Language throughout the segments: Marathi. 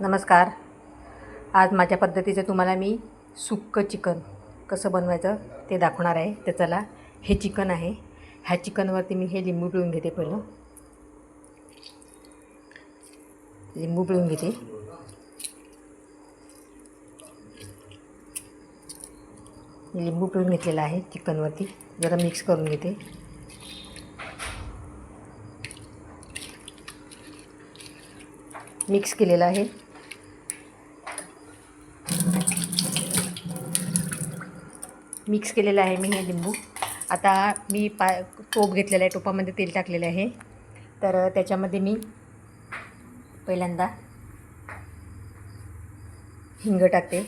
नमस्कार. आज माझ्या पद्धतीचं तुम्हाला मी सुक्कं चिकन कसं बनवायचं ते दाखवणार आहे. तर चला हे चिकन आहे. ह्या चिकनवरती मी हे लिंबू पिळून घेते पहिलं. लिंबू पिळून घेते. लिंबू पिळून घेतलेला आहे चिकनवरती. जरा मिक्स करून घेते. मिक्स केलेलं आहे. मिक्स केलेलं आहे मी हे लिंबू. आता मी पा टोप घेतलेला आहे टोपामध्ये तेल टाकलेलं आहे. तर त्याच्यामध्ये मी पहिल्यांदा हिंग टाकते.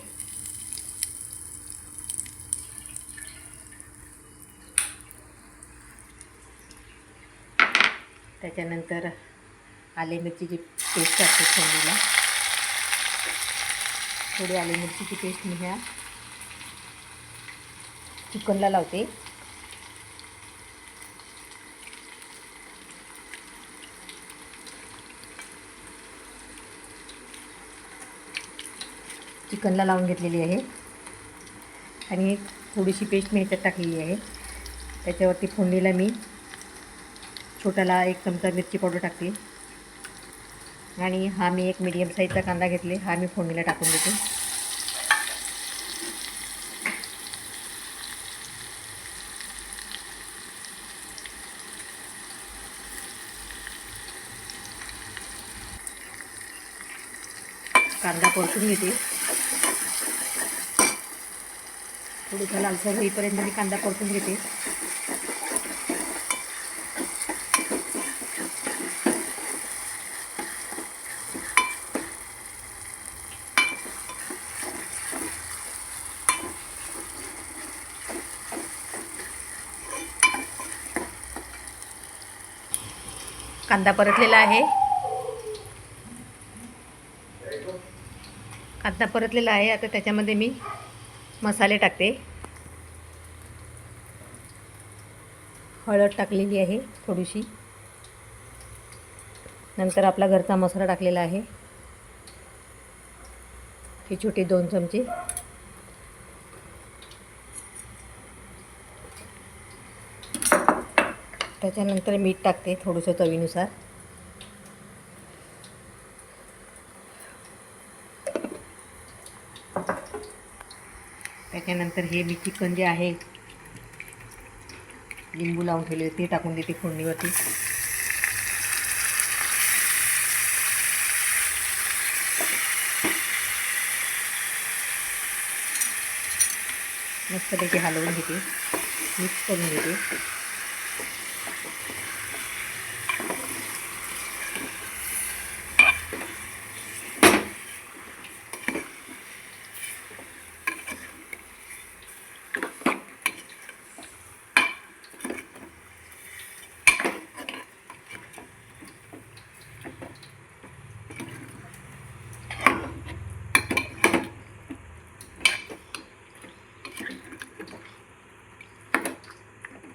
त्याच्यानंतर आले मिरचीची पेस्ट टाकते फोडणीला थोडी आले मिरचीची पेस्ट मी ह्या चिकनला लावते. चिकनला लावून घेतलेली आहे. आणि थोडीशी पेस्ट मी ह्याच्यात टाकलेली आहे. त्याच्यावरती फोडणीला मी छोट्याला एक चमचा मिरची पावडर टाकते. आणि हा मी एक मीडियम साईजचा कांदा घेतले. हा मी फोडणीला टाकून देते. कांदा परतून घेते. थोडीसा लालसर होईपर्यंत मी कांदा परतून घेते. कांदा परतलेला आहे. आता परतलेला आहे. आता त्याच्यामध्ये मी मसाले टाकते. हळद टाकलेली आहे थोडीशी. नंतर आपला घरचा मसाला टाकलेला आहे. हे छोटे दोन चमचे. त्याच्यानंतर मीठ टाकते थोडंसं चवीनुसार. त्याच्यानंतर हे मी चिकन जे आहे लिंबू लावून ठेवले ते टाकून देते फोडणीवरती. मस्तपैकी हलवून घेते मिक्स करून घेते.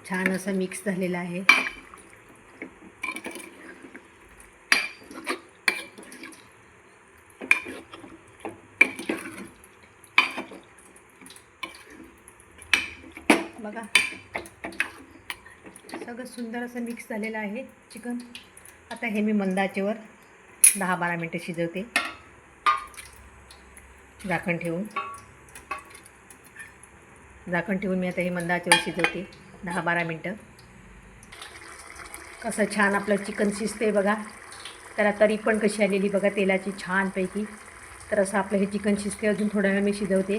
छान असं मिक्स झालेलं आहे. बघा. सगळं सुंदर असं मिक्स झालेलं आहे चिकन. आता हे मी मंदाचेवर दहा बारा मिनटं शिजवते. झाकण ठेवून. झाकण ठेवून मी आता हे मंदाचेवर शिजवते. दहा बारा मिनटं. कसं छान आपलं चिकन शिजते बघा. त्याला तरी पण कशी आलेली बघा तेलाची छानपैकी. तर असं आपलं हे चिकन शिजते अजून थोडा वेळ मी शिजवते.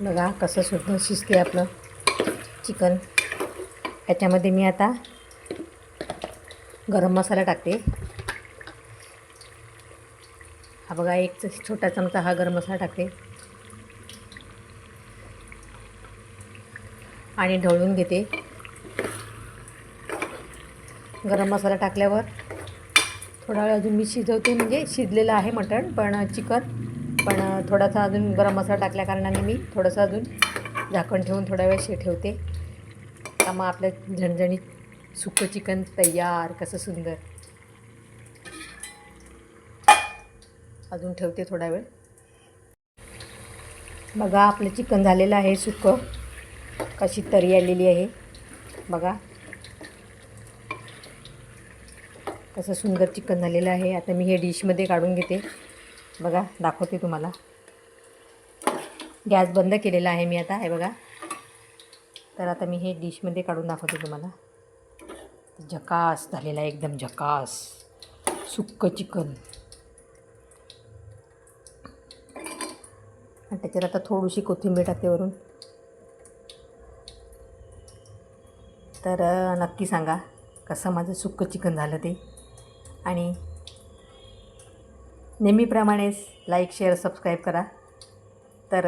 बघा कसं सुद्धा शिजते आपलं चिकन. ह्याच्यामध्ये मी आता गरम मसाला टाकते. हा बघा एक छोटा चमचा हा गरम मसाला टाकते. आणि ढवळून घेते. गरम मसाला टाकल्यावर थोडा वेळ अजून मी शिजवते म्हणजे शिजलेलं आहे मटण पण चिकन पण थोडासा अजून गरम मसाला टाकल्या कारणाने मी थोडंसं अजून झाकण ठेवून थोडा वेळ शे ठेवते. का मग आपलं झणझणीत सुकं चिकन तयार कसं सुंदर. अजून ठेवते थोडा वेळ. बघा आपलं चिकन झालेलं आहे सुकं कशी तरी आलेली आहे. बघा. कसं सुंदर चिकन झालेलं आहे. आता मी हे डिशमध्ये काढून घेते. बघा दाखवते तुम्हाला. गॅस बंद केलेला आहे मी आता. हे बघा. तर आता मी हे डिशमध्ये काढून दाखवते तुम्हाला. झकास झालेला आहे एकदम झकास. सुक्कं चिकन. आणि त्याच्यात आता थोडीशी कोथिंबीर टाकते वरून. तर नक्की सांगा कसं माझं सुक्कं चिकन झालं ते? आणि नेहमीप्रमाणेच लाईक शेअर सबस्क्राईब करा. तर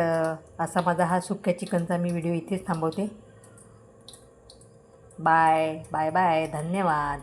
असा माझा हा सुक्या चिकनचा मी व्हिडिओ इथेच थांबवते. Bye bye bye. धन्यवाद.